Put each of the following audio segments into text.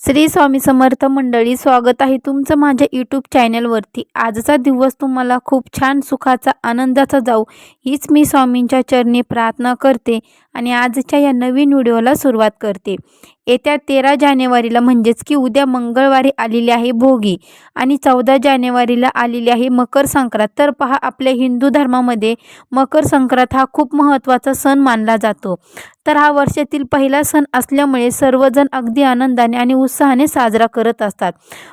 श्री स्वामी समर्थ मंडळी स्वागत आहे तुमचं माझ्या यूट्यूब चॅनलवरती आजचा दिवस तुम्हाला खूप छान सुखाचा आनंदाचा जाऊ हीच मी स्वामींच्या चरणी प्रार्थना करते आणि आजच्या या नवीन व्हिडिओला सुरुवात करते. येत्या तेरा जानेवारीला म्हणजेच की उद्या मंगळवारी आलेली आहे भोगी आणि चौदा जानेवारीला आलेली आहे मकर संक्रांत. तर पहा आपल्या हिंदू धर्मामध्ये मकर संक्रांत हा खूप महत्त्वाचा सण मानला जातो. तर हा वर्षातील पहिला सण असल्यामुळे सर्वजण अगदी आनंदाने आणि उत्साहाने साजरा करत असतात.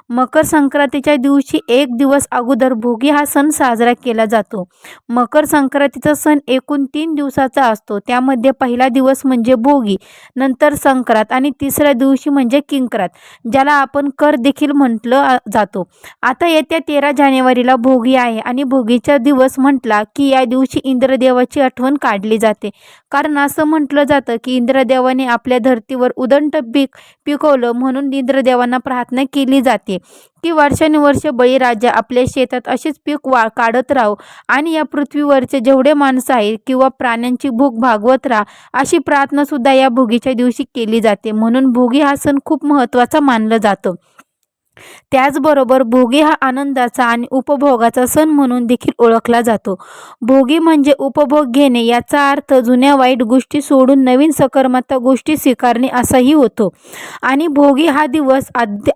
मकर संक्रांतीच्या दिवशी एक दिवस अगोदर भोगी हा सण साजरा केला जातो. मकर संक्रांतीचा सण एकूण तीन दिवसाचा असतो. त्यामध्ये पहिला दिवस म्हणजे भोगी नंतर संक्रांत आणि तिसऱ्या दिवशी म्हणजे किंक्रात ज्याला आपण कर देखील म्हटलं जातो. आता येत्या तेरा जानेवारीला भोगी आहे आणि भोगीचा दिवस म्हटला की या दिवशी इंद्रदेवाची आठवण काढली जाते. कारण असं म्हटलं जातं की इंद्रदेवाने आपल्या धर्तीवर उदंट पीक पिकवलं म्हणून इंद्रदेवांना प्रार्थना केली जाते. की वर्षानुवर्ष बळीराजा आपल्या शेतात असेच पीक वा काढत राहो आणि या पृथ्वीवरचे जेवढे माणसं आहेत किंवा प्राण्यांची भूक भागवत राहा अशी प्रार्थनासुद्धा या भोगीच्या दिवशी केली जाते. म्हणून भोगी हा सण खूप महत्त्वाचा मानलं जातं. त्याचबरोबर भोगी हा आनंदाचा आणि उपभोगाचा सण म्हणून देखील ओळखला जातो. भोगी म्हणजे उपभोग घेणे याचा अर्थ जुन्या वाईट गोष्टी सोडून नवीन सकारात्मक गोष्टी स्वीकारणे असाही होतो. आणि भोगी हा दिवस आद्य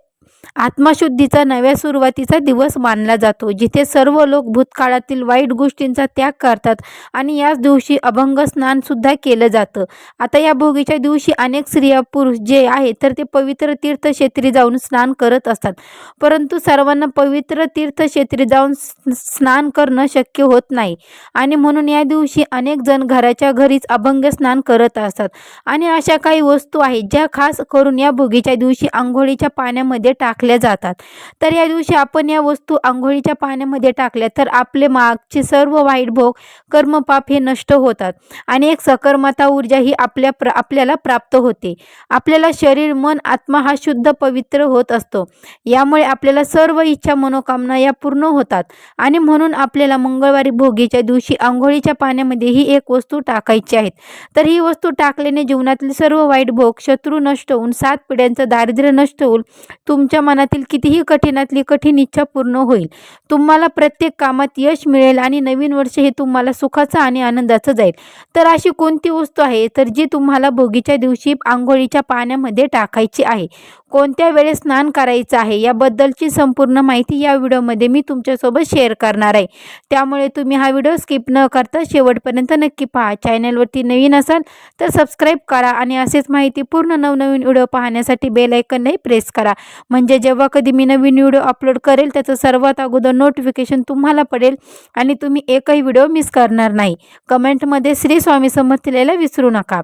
आत्मशुद्धीचा नव्या सुरुवातीचा दिवस मानला जातो जिथे सर्व लोक भूतकाळातील वाईट गोष्टींचा त्याग करतात आणि याच दिवशी अभंग स्नान सुद्धा केलं जातं. आता या भोगीच्या दिवशी अनेक स्त्रिया पुरुष जे आहेत तर ते पवित्र तीर्थक्षेत्री जाऊन स्नान करत असतात. परंतु सर्वांना पवित्र तीर्थक्षेत्री जाऊन स्नान करणं शक्य होत नाही. आणि म्हणून या दिवशी अनेक जण घराच्या घरीच अभंग स्नान करत असतात. आणि अशा काही वस्तू आहेत ज्या खास करून या भोगीच्या दिवशी आंघोळीच्या पाण्यामध्ये टाकल्या जातात. तर या दिवशी आपण या वस्तू आंघोळीच्या पाण्यामध्ये टाकल्या तर आपले मागचे सर्व वाईट भोग कर्मपाप हे नष्ट होतात आणि एक सकर्मता ऊर्जा ही आपल्या प्र आपल्याला प्राप्त होते. आपल्याला शरीर मन आत्मा हा शुद्ध पवित्र होत असतो. यामुळे आपल्याला सर्व इच्छा मनोकामना या पूर्ण होतात आणि म्हणून आपल्याला मंगळवारी भोगीच्या दिवशी आंघोळीच्या पाण्यामध्ये ही एक वस्तू टाकायची आहेत तर ही वस्तू टाकल्याने जीवनातील सर्व वाईट भोग शत्रू नष्ट होऊन सात पिढ्यांचं दारिद्र्य नष्ट होऊन तुमच्या मनातील कितीही कठीणातली कठीण इच्छा पूर्ण होईल तुम्हाला प्रत्येक कामात यश मिळेल आणि नवीन वर्ष हे तुम्हाला सुखाचं आणि आनंदाचं जाईल. तर अशी कोणती वस्तू आहे? तर जी तुम्हाला भोगीच्या दिवशी आंघोळीच्या पाण्यामध्ये टाकायची आहे. कोणत्या वेळेस स्नान करायचं आहे? याबद्दलची संपूर्ण माहिती या व्हिडिओमध्ये मी तुमच्यासोबत शेअर करणार आहे. त्यामुळे तुम्ही हा व्हिडिओ स्किप न करता शेवटपर्यंत नक्की पहा. चॅनलवरती नवीन असाल तर सबस्क्राईब करा आणि असेच माहिती पूर्ण नवनवीन व्हिडिओ पाहण्यासाठी बेल आयकनही प्रेस करा. म्हणजे जेव्हा कधी मी नवीन व्हिडिओ अपलोड करेल त्याचं सर्वात अगोदर नोटिफिकेशन तुम्हाला पडेल आणि तुम्ही एकही व्हिडिओ मिस करणार नाही. कमेंटमध्ये श्री स्वामी समर्थ लिहायला विसरू नका.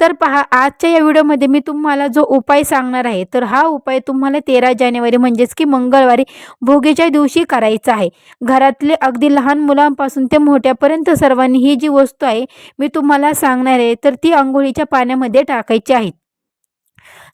तर पहा आजच्या या व्हिडिओमध्ये मी तुम्हाला जो उपाय सांगणार आहे तर हा उपाय तुम्हाला तेरा जानेवारी म्हणजेच की मंगळवारी भोगीच्या दिवशी करायचा आहे. घरातले अगदी लहान मुलांपासून ते मोठ्यापर्यंत सर्वांनी ही जी वस्तू आहे मी तुम्हाला सांगणार आहे तर ती आंघोळीच्या पाण्यामध्ये टाकायची आहे.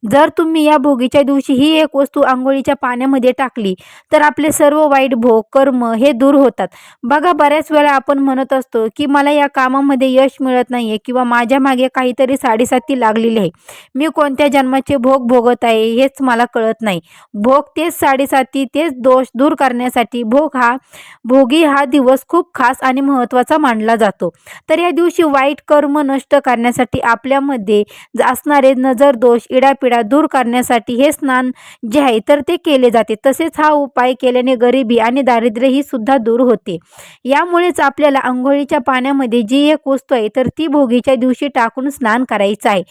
जर तुम्ही या भोगीच्या दिवशी ही एक वस्तू आंघोळीच्या पाण्यामध्ये टाकली तर आपले सर्व वाईट भोग कर्म हे दूर होतात. बघा बऱ्याच वेळा आपण म्हणत असतो की मला या कामामध्ये यश मिळत नाही आहे किंवा माझ्या मागे काहीतरी साडेसाती लागलेली आहे. मी कोणत्या जन्माचे भोग भोगत आहे हेच मला कळत नाही. भोग तेच साडेसाती तेच दोष दूर करण्यासाठी भोग हा भोगी हा दिवस खूप खास आणि महत्त्वाचा मानला जातो. तर या दिवशी वाईट कर्म नष्ट करण्यासाठी आपल्यामध्ये असणारे नजर दोष इडापिडा दूर करण्यासाठी हे स्नान जे आहे तर ते केले जाते. तसेच हा उपाय केल्याने गरिबी आणि दारिद्र्य ही सुद्धा दूर होते. यामुळेच आपल्याला आंघोळीच्या पाण्यामध्ये जी एक वस्तू आहे तर ती भोगीच्या दिवशी टाकून स्नान करायचं आहे.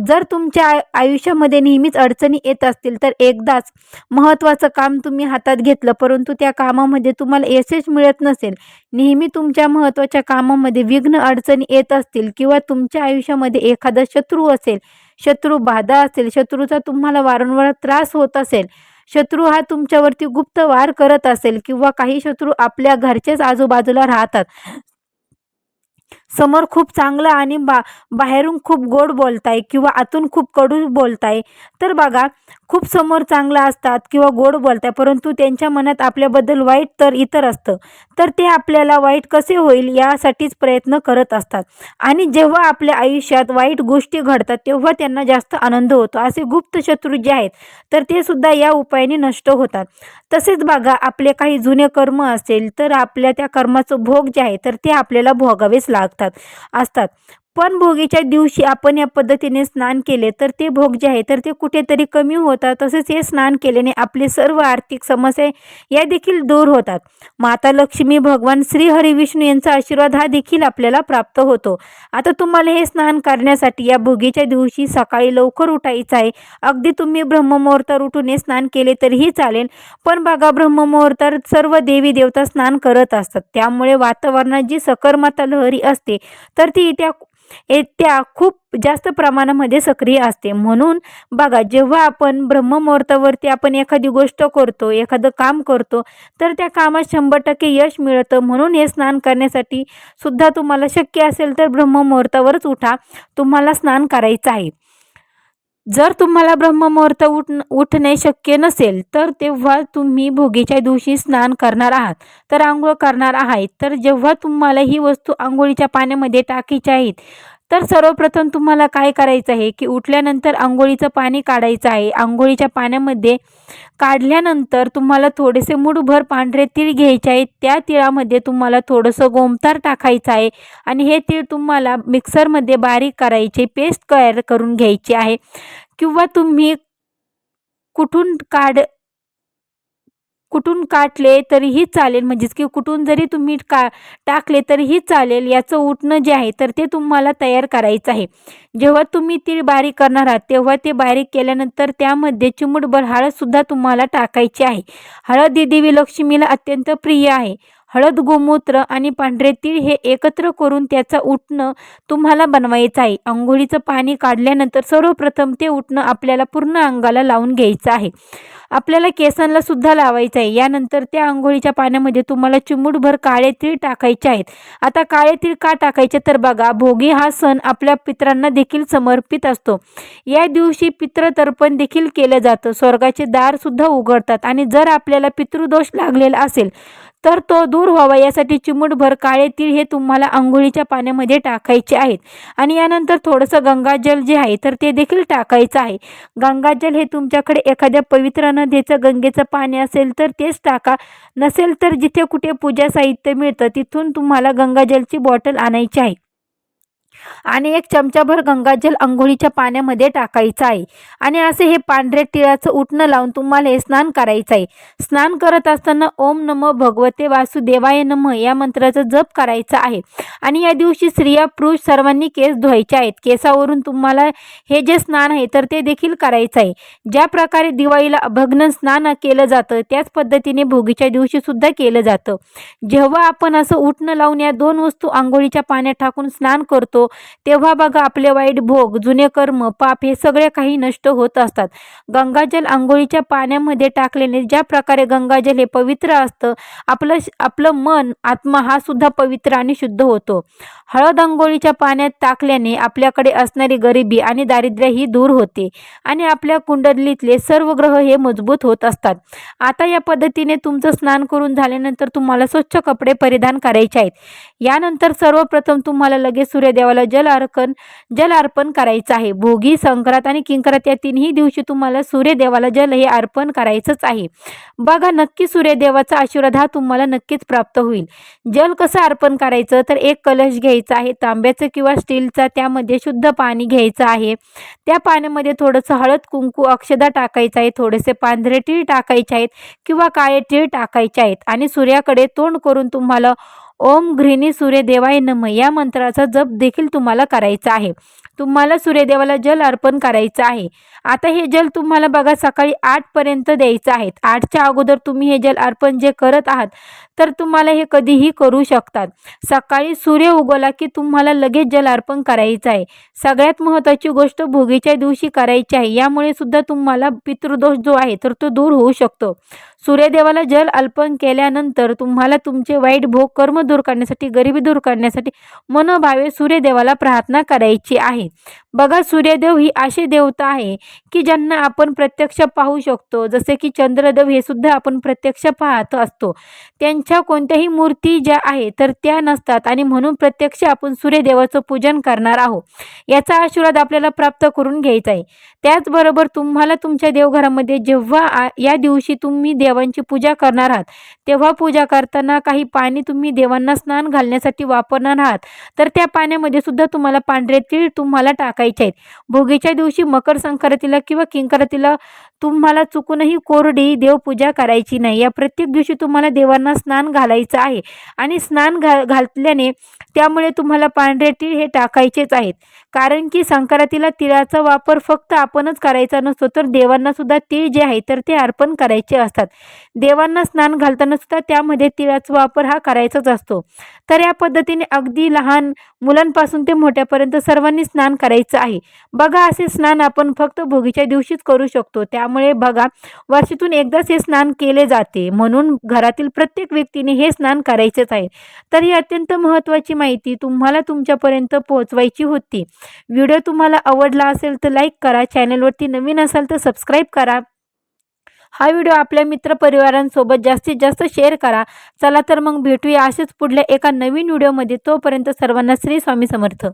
जर तुमच्या आयुष्यामध्ये नेहमीच अडचणी येत असतील तर एकदाच महत्त्वाचं काम तुम्ही हातात घेतलं परंतु त्या कामामध्ये तुम्हाला यशच मिळत नसेल नेहमी तुमच्या महत्त्वाच्या कामामध्ये विघ्न अडचणी येत असतील किंवा तुमच्या आयुष्यामध्ये एखादा शत्रू असेल शत्रू बाधा असेल शत्रूचा तुम्हाला वारंवार त्रास होत असेल शत्रू हा तुमच्यावरती गुप्त वार करत असेल किंवा काही शत्रू आपल्या घरचेच आजूबाजूला राहतात. समोर खूप चांगलं आणि बा बाहेरून खूप गोड बोलताय किंवा आतून खूप कडू बोलताय. तर बघा खूप समोर चांगलं असतात किंवा गोड बोलताय परंतु त्यांच्या मनात आपल्याबद्दल वाईट तर इतर असतं. तर ते आपल्याला वाईट कसे होईल यासाठीच प्रयत्न करत असतात. आणि जेव्हा आपल्या आयुष्यात वाईट गोष्टी घडतात तेव्हा त्यांना जास्त आनंद होतो. असे गुप्त शत्रू जे आहेत तर ते सुद्धा या उपायाने नष्ट होतात. तसेच बघा आपले काही जुने कर्म असेल तर आपल्या त्या कर्माचं भोग जे आहे तर ते आपल्याला भोगावेच लागतं. लागतात असतात. पण भोगीच्या दिवशी आपण या पद्धतीने स्नान केले तर ते भोग जे आहे तर ते कुठेतरी कमी होतात. तसेच हे स्नान केल्याने आपले सर्व आर्थिक समस्या या देखील दूर होतात. माता लक्ष्मी भगवान श्री हरी विष्णू यांचा आशीर्वाद हा देखील आपल्याला प्राप्त होतो. आता तुम्हाला हे स्नान करण्यासाठी या भोगीच्या दिवशी सकाळी लवकर उठायचं आहे. अगदी तुम्ही ब्रह्ममुहूर्तावर उठून हे स्नान केले तरीही चालेल. पण बघा ब्रह्ममुहूर्तावर सर्व देवी देवता स्नान करत असतात. त्यामुळे वातावरणात जी सकर्मता लहरी असते तर ती त्या त्या खूप जास्त प्रमाणामध्ये सक्रिय असते. म्हणून बघा जेव्हा आपण ब्रह्ममुहूर्तावरती आपण एखादी गोष्ट करतो एखादं काम करतो तर त्या कामात शंभर टक्के यश मिळतं. म्हणून हे स्नान करण्यासाठी सुद्धा तुम्हाला शक्य असेल तर ब्रह्ममुहूर्तावरच उठा. तुम्हाला स्नान करायचं आहे. जर तुम्हाला ब्रह्ममुहूर्त उठ उठणे शक्य नसेल तर तेव्हा तुम्ही भोगीच्या दिवशी स्नान करणार आहात. तर आंघोळ करणार आहात. तर जेव्हा तुम्हाला ही वस्तू आंघोळीच्या पाण्यामध्ये टाकायची आहेत तर सर्वप्रथम तुम्हाला काय करायचं आहे की उठल्यानंतर आंघोळीचं पाणी काढायचं आहे. आंघोळीच्या पाण्यामध्ये काढल्यानंतर तुम्हाला थोडेसे मुठभर पांढरे तीळ घ्यायचे आहेत त्या तिळामध्ये तुम्हाला थोडंसं गोमतार टाकायचं आहे आणि हे तीळ तुम्हाला मिक्सरमध्ये बारीक करायचे पेस्ट तयार करून घ्यायची आहे. किंवा तुम्ही कुठून काढ कुठून काटले तरीही चालेल. म्हणजेच की कुठून जरी तुम्ही का टाकले तरीही चालेल. याचं उठणं जे आहे तर ते तुम्हाला तयार करायचं आहे. जेव्हा तुम्ही ती बारीक करणार आहात तेव्हा ते बारीक केल्यानंतर त्यामध्ये चिमुटभर हळदसुद्धा तुम्हाला टाकायची आहे. हळद ही देवी लक्ष्मीला अत्यंत प्रिय आहे. हळद गोमूत्र आणि पांढरे तीळ हे एकत्र करून त्याचा उठणं तुम्हाला बनवायचं आहे. आंघोळीचं पाणी काढल्यानंतर सर्वप्रथम ते उठणं आपल्याला पूर्ण अंगाला लावून घ्यायचं आहे. आपल्याला केसांना सुद्धा लावायचं आहे. यानंतर त्या आंघोळीच्या पाण्यामध्ये तुम्हाला चिमूटभर काळे तीळ टाकायचे आहेत. आता काळे तीळ का टाकायचे? तर बघा भोगी हा सण आपल्या पित्रांना देखील समर्पित असतो. या दिवशी पितृतर्पण देखील केलं जातं. स्वर्गाचे दार सुद्धा उघडतात आणि जर आपल्याला पितृदोष लागलेला असेल तर तो दूर व्हावा. यासाठी चिमूटभर काळे तीळ हे तुम्हाला आंघोळीच्या पाण्यामध्ये टाकायचे आहेत. आणि यानंतर थोडंसं गंगाजल जे आहे तर ते देखील टाकायचं आहे. गंगाजल हे तुमच्याकडे एखाद्या पवित्र नदीचं गंगेचं पाणी असेल तर तेच टाका. नसेल तर जिथे कुठे पूजा साहित्य मिळतं तिथून तुम्हाला गंगाजलची बॉटल आणायची आहे. आणि एक चमचाभर गंगाजल आंघोळीच्या पाण्यामध्ये टाकायचं आहे. आणि असे हे पांढऱ्या तिळाचं उठणं लावून तुम्हाला हे स्नान करायचं आहे. स्नान करत असताना ओम नम भगवते वासुदेवाय नम या मंत्राचा जप करायचा आहे. आणि या दिवशी स्त्रिया पुरुष सर्वांनी केस धुवायचे आहेत. केसावरून तुम्हाला हे जे स्नान आहे तर ते देखील करायचं आहे. ज्या प्रकारे दिवाळीला अभग्न स्नान केलं जातं त्याच पद्धतीने भोगीच्या दिवशी सुद्धा केलं जातं. जेव्हा आपण असं उठणं लावून या दोन वस्तू आंघोळीच्या पाण्यात टाकून स्नान करतो तेव्हा बघा आपले वाईट भोग जुने कर्म पाप हे सगळे काही नष्ट होत असतात. गंगाजल आंघोळीच्या पाण्यामध्ये टाकल्याने ज्या प्रकारे गंगाजल हे पवित्र असतं आपलं आपलं मन आत्मा हा सुद्धा पवित्र आणि शुद्ध होतो. हळद आंघोळीच्या पाण्यात टाकल्याने आपल्याकडे असणारी गरिबी आणि दारिद्र्य ही दूर होते आणि आपल्या कुंडलीतले सर्व ग्रह हे मजबूत होत असतात. आता या पद्धतीने तुमचं स्नान करून झाल्यानंतर तुम्हाला स्वच्छ कपडे परिधान करायचे आहेत. यानंतर सर्वप्रथम तुम्हाला लगेच सूर्यदेवाला जल अर्पण जल अर्पण करायचं आहे. भोगी संक्रांत आणि किंक्रांत या तिन्ही दिवशी तुम्हाला सूर्यदेवाला जल हे अर्पण करायचंच आहे. बघा नक्की सूर्यदेवाचा आशीर्वाद हा तुम्हाला नक्कीच प्राप्त होईल. जल कसं अर्पण करायचं? तर एक कलश घ्यायचा आहे तांब्याचं किंवा स्टीलचा त्यामध्ये शुद्ध पाणी घ्यायचं आहे. त्या पाण्यामध्ये थोडंसं हळद कुंकू अक्षदा टाकायचं आहे थोडेसे पांढरे तीळ टाकायचे आहेत किंवा काळे तीळ टाकायचे आहेत आणि सूर्याकडे तोंड करून तुम्हाला ओम घृणी सूर्यदेवाय नम. या मंत्राचा जप देखील तुम्हाला करायचा आहे. तुम्हाला सूर्यदेवाला जल अर्पण करायचं आहे. आता हे जल तुम्हाला बघा सकाळी आठपर्यंत द्यायचं आहे. आठच्या अगोदर तुम्ही हे जल अर्पण जे करत आहात तर तुम्हाला हे कधीही करू शकतात. सकाळी सूर्य उगवला की तुम्हाला लगेच जल अर्पण करायचं आहे. सगळ्यात महत्त्वाची गोष्ट भोगीच्या दिवशी करायची आहे. यामुळे सुद्धा तुम्हाला पितृदोष जो आहे तर तो दूर होऊ शकतो. सूर्यदेवाला जल अर्पण केल्यानंतर तुम्हाला तुमचे वाईट भोग कर्म दूर करण्यासाठी गरिबी दूर करण्यासाठी मनोभावे सूर्यदेवाला प्रार्थना करायची आहे. बघा सूर्यदेव ही अशी देवता आहे की ज्यांना आपण प्रत्यक्ष पाहू शकतो. जसे की चंद्रदेव हे सुद्धा आपण प्रत्यक्ष पाहत असतो. त्यांच्या कोणत्याही मूर्ती ज्या आहे तर त्या नसतात आणि म्हणून प्रत्यक्ष आपण सूर्यदेवाचं पूजन करणार आहोत. याचा आशीर्वाद आपल्याला प्राप्त करून घ्यायचा आहे. त्याचबरोबर तुम्हाला तुमच्या देवघरामध्ये जेव्हा आ- या दिवशी तुम्ही देवांची पूजा करणार आहात तेव्हा पूजा करताना काही पाणी तुम्ही देवांना स्नान घालण्यासाठी वापरणार आहात. तर त्या पाण्यामध्ये सुद्धा तुम्हाला पांढरे तीळ तुम्हाला टाकायचे आहेत. भोगीच्या दिवशी मकर संक्रांतीला किंवा किंकरातीला तुम्हाला चुकूनही कोरडी देवपूजा करायची नाही. या प्रत्येक दिवशी तुम्हाला देवांना स्नान घालायचं आहे आणि स्नान घा घातल्याने त्यामुळे तुम्हाला पांढरे तीळ हे टाकायचेच आहेत. कारण की संक्रांतीला तिळाचा वापर फक्त आपणच करायचा नसतो तर देवांना सुद्धा तीळ जे आहे तर ते अर्पण करायचे असतात. देवांना स्नान घालताना सुद्धा त्यामध्ये तिळाचा वापर हा करायचाच असतो. तर या पद्धतीने अगदी लहान मुलांपासून ते मोठ्यापर्यंत सर्वांनी स्नान करायचं आहे. बघा असे स्नान आपण फक्त भोगीच्या दिवशीच करू शकतो. त्या त्यामुळे बघा वर्षातून एकदाच हे स्नान केले जाते. म्हणून घरातील प्रत्येक व्यक्तीने हे स्नान करायचेच आहे. तर ही अत्यंत महत्त्वाची माहिती तुम्हाला तुमच्यापर्यंत पोहोचवायची होती. व्हिडिओ तुम्हाला आवडला असेल तर लाईक करा चॅनलवरती नवीन असाल तर सबस्क्राईब करा. हा व्हिडिओ आपल्या मित्रपरिवारांसोबत जास्तीत जास्त शेअर करा. चला तर मग भेटूया असेच पुढल्या एका नवीन व्हिडिओमध्ये. तोपर्यंत सर्वांना श्री स्वामी समर्थ.